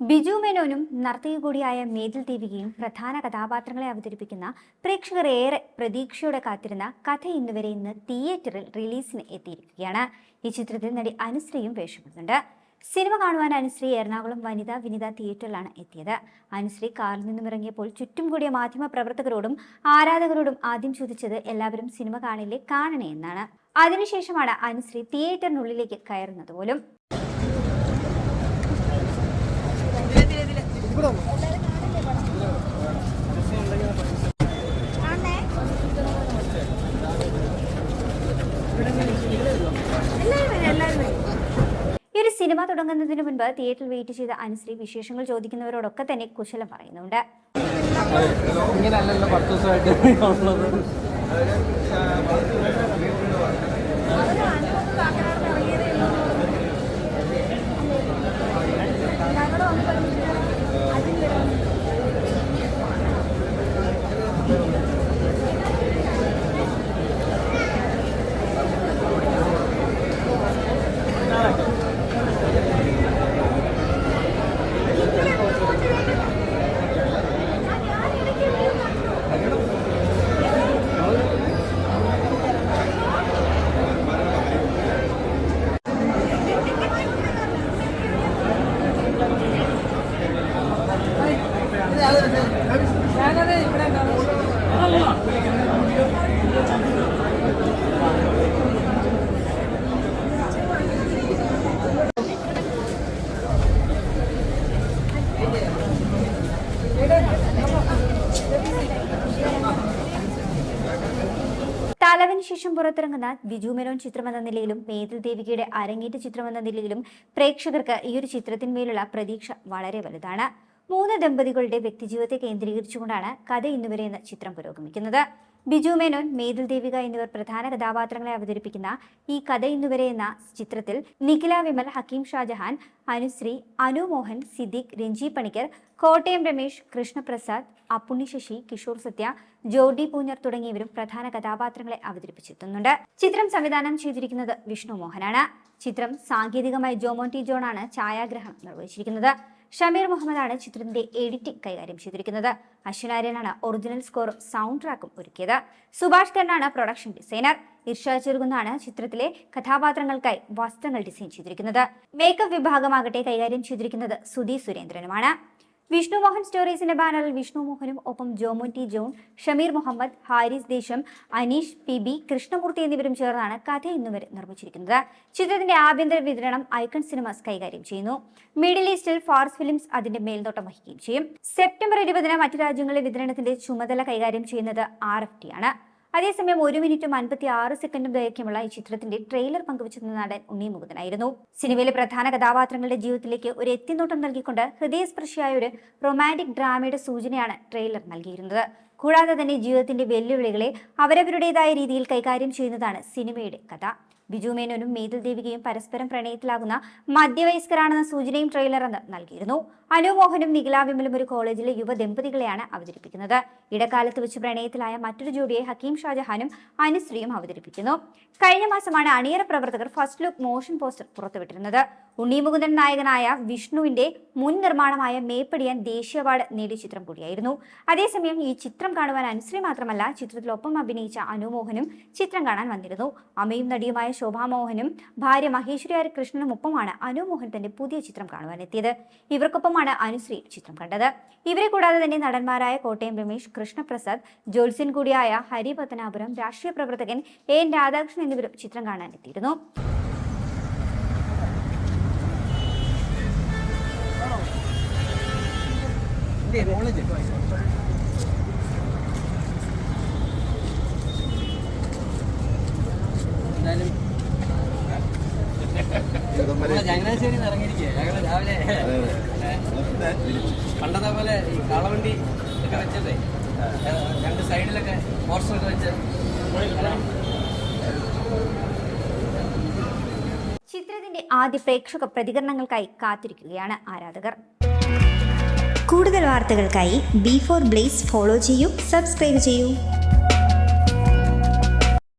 ബിജു മേനോനും നർത്തകി കൂടിയായ മേതിൽ ദേവികയും പ്രധാന കഥാപാത്രങ്ങളെ അവതരിപ്പിക്കുന്ന പ്രേക്ഷകർ ഏറെ പ്രതീക്ഷയോടെ കാത്തിരുന്ന കഥ ഇന്നുവരെ ഇന്ന് തിയേറ്ററിൽ റിലീസിന് എത്തിയിരിക്കുകയാണ്. ഈ ചിത്രത്തിൽ നടി അനുശ്രീയും വേഷപ്പെടുന്നുണ്ട് സിനിമ കാണുവാൻ അനുശ്രീ എറണാകുളം വനിതാ വിനിത തിയേറ്ററിലാണ് എത്തിയത്. അനുശ്രീ കാറിൽ നിന്നും ഇറങ്ങിയപ്പോൾ ചുറ്റും കൂടിയ മാധ്യമ പ്രവർത്തകരോടും ആരാധകരോടും ആദ്യം ചോദിച്ചത് എല്ലാവരും സിനിമ കാണില്ലേ കാണണേ എന്നാണ്. അതിനുശേഷമാണ് അനുശ്രീ തിയേറ്ററിനുള്ളിലേക്ക് കയറുന്നത് പോലും ഈ ഒരു സിനിമ തുടങ്ങുന്നതിന് മുൻപ് തിയേറ്ററിൽ വെയിറ്റ് ചെയ്ത അനുശ്രീ വിശേഷങ്ങൾ ചോദിക്കുന്നവരോടൊക്കെ തന്നെ കുശലം പറയുന്നുണ്ട്. ഇങ്ങനെയല്ലല്ലോ പത്ത് ദിവസമായിട്ട് ഉള്ളത് തലവന് ശേഷം പുറത്തിറങ്ങുന്ന ബിജു മേനോൻ ചിത്രമെന്ന നിലയിലും മേതിൽ ദേവികയുടെ അരങ്ങേറ്റ ചിത്രമെന്ന നിലയിലും പ്രേക്ഷകർക്ക് ഈ ഒരു ചിത്രത്തിന്മേലുള്ള പ്രതീക്ഷ വളരെ വലുതാണ്. മൂന്ന് ദമ്പതികളുടെ വ്യക്തിജീവിതത്തെ കേന്ദ്രീകരിച്ചുകൊണ്ടാണ് കഥ ഇന്നുവരെ എന്ന ചിത്രം പുരോഗമിക്കുന്നത്. ബിജു മേനോൻ മേതിൽ ദേവിക എന്നിവർ പ്രധാന കഥാപാത്രങ്ങളെ അവതരിപ്പിക്കുന്ന ഈ കഥ ഇന്നുവരെ എന്ന ചിത്രത്തിൽ നിഖില വിമൽ ഹക്കീം ഷാജഹാൻ അനുശ്രീ അനു മോഹൻ സിദ്ദിഖ് രഞ്ജി പണിക്കർ കോട്ടയം രമേശ് കൃഷ്ണപ്രസാദ് അപ്പുണ്ണി ശശി കിഷോർ സത്യ ജോർഡി പൂഞ്ഞർ തുടങ്ങിയവരും പ്രധാന കഥാപാത്രങ്ങളെ അവതരിപ്പിച്ചെത്തുന്നുണ്ട് ചിത്രം സംവിധാനം ചെയ്തിരിക്കുന്നത് വിഷ്ണു മോഹനാണ്. ചിത്രം സാങ്കേതികമായി ജോമോൻ ടി ജോണാണ് ഛായാഗ്രഹണം നിർവഹിച്ചിരിക്കുന്നത്. ഷമീർ മുഹമ്മദാണ് ചിത്രത്തിന്റെ എഡിറ്റിംഗ് കൈകാര്യം ചെയ്തിരിക്കുന്നത്. അശ്വനാര്യനാണ് ഒറിജിനൽ സ്കോറും സൗണ്ട് ട്രാക്കും ഒരുക്കിയത്. സുഭാഷ് കരനാണ് പ്രൊഡക്ഷൻ ഡിസൈനർ ഇർഷാദ് ചെറുകുന്നാണ് ചിത്രത്തിലെ കഥാപാത്രങ്ങൾക്കായി വസ്ത്രങ്ങൾ ഡിസൈൻ ചെയ്തിരിക്കുന്നത്. മേക്കപ്പ് വിഭാഗമാകട്ടെ കൈകാര്യം ചെയ്തിരിക്കുന്നത് സുധി സുരേന്ദ്രനുമാണ്. വിഷ്ണു മോഹൻ സ്റ്റോറീസിന്റെ ബാനറിൽ വിഷ്ണു മോഹനും ഒപ്പം Joemon T John Shameer Muhammad Haris Desam Aneesh P B Krishnamurthy എന്നിവരും ചേർന്നാണ് കഥ ഇന്നുവരെ നിർമ്മിച്ചിരിക്കുന്നത്. ചിത്രത്തിന്റെ ആഭ്യന്തര വിതരണം ഐക്കൺ സിനിമാസ് കൈകാര്യം ചെയ്യുന്നു. മിഡിൽ ഈസ്റ്റിൽ ഫാർസ് ഫിലിംസ് അതിന്റെ മേൽനോട്ടം വഹിക്കുകയും ചെയ്യും. സെപ്റ്റംബർ ഇരുപതിന് മറ്റു രാജ്യങ്ങളിലെ വിതരണത്തിന്റെ ചുമതല കൈകാര്യം ചെയ്യുന്നത് ആർ എഫ് ടി ആണ്. അതേസമയം ഒരു മിനിറ്റും അൻപത്തി ആറ് സെക്കൻഡും ദൈർഘ്യമുള്ള ഈ ചിത്രത്തിന്റെ ട്രെയിലർ പങ്കുവച്ചിരുന്ന നടൻ ഉണ്ണി മുകുന്ദനായിരുന്നു. സിനിമയിലെ പ്രധാന കഥാപാത്രങ്ങളുടെ ജീവിതത്തിലേക്ക് ഒരു എത്തിനോട്ടം നൽകിക്കൊണ്ട് ഹൃദയസ്പർശിയായ ഒരു റൊമാന്റിക് ഡ്രാമയുടെ സൂചനയാണ് ട്രെയിലർ നൽകിയിരുന്നത്. കൂടാതെ തന്നെ ജീവിതത്തിന്റെ വെല്ലുവിളികളെ അവരവരുടേതായ രീതിയിൽ കൈകാര്യം ചെയ്യുന്നതാണ് സിനിമയുടെ കഥ. ബിജു മേനോനും മേതിൽ ദേവികയും പരസ്പരം പ്രണയത്തിലാകുന്ന മധ്യവയസ്കരാണെന്ന സൂചനയും ട്രെയിലർ അന്ന് നൽകിയിരുന്നു. അനുമോഹനും നിഖില വിമലും ഒരു കോളേജിലെ യുവ ദമ്പതികളെയാണ് അവതരിപ്പിക്കുന്നത്. ഇടക്കാലത്ത് വെച്ച് പ്രണയത്തിലായ മറ്റൊരു ജോഡിയെ ഹക്കീം ഷാജഹാനും അനുശ്രീയും അവതരിപ്പിക്കുന്നു. കഴിഞ്ഞ മാസമാണ് അണിയറ പ്രവർത്തകർ ഫസ്റ്റ് ലുക്ക് മോഷൻ പോസ്റ്റർ പുറത്തുവിട്ടിരുന്നത്. ഉണ്ണി മുകുന്ദൻ നായകനായ വിഷ്ണുവിന്റെ മുൻ നിർമ്മാണമായ മേപ്പടിയാൻ ദേശീയ അവാർഡ് നേടിയ ചിത്രം കൂടിയായിരുന്നു. അതേസമയം ഈ ചിത്രം കാണുവാൻ അനുശ്രീ മാത്രമല്ല ചിത്രത്തിലൊപ്പം അഭിനയിച്ച അനുമോഹനും ചിത്രം കാണാൻ വന്നിരുന്നു. അമ്മയും നടിയുമായ ശോഭാമോഹനും ഭാര്യ മഹേശ്വരി ആര് കൃഷ്ണനും ഒപ്പമാണ് അനുമോഹൻ തന്റെ പുതിയ ചിത്രം കാണുവാൻ എത്തിയത് ഇവർക്കൊപ്പമാണ് അനുശ്രീ ചിത്രം കണ്ടത്. ഇവരെ കൂടാതെ തന്നെ നടന്മാരായ കോട്ടയം രമേശ് കൃഷ്ണപ്രസാദ് ജോത്സ്യൻ കൂടിയായ ഹരി പത്തനാപുരം രാഷ്ട്രീയ പ്രവർത്തകൻ എൻ രാധാകൃഷ്ണൻ എന്നിവരും ചിത്രം കാണാൻ എത്തിയിരുന്നു ചങ്ങനാശ്ശേരി ഇറങ്ങിയിരിക്കുക ഞങ്ങൾ രാവിലെ പണ്ടത്തെ പോലെ ഈ കാളവണ്ടി ഒക്കെ വെച്ചതേ. രണ്ട് സൈഡിലൊക്കെ പോസ്റ്ററൊക്കെ വെച്ച്. ചിത്രത്തിന്റെ ആദ്യ പ്രേക്ഷക പ്രതികരണങ്ങൾക്കായി കാത്തിരിക്കുകയാണ് ആരാധകർ. കൂടുതൽ വാർത്തകൾക്കായി ബി ഫോർ ബ്ലേസ് ഫോളോ ചെയ്യൂ സബ്സ്ക്രൈബ് ചെയ്യൂ.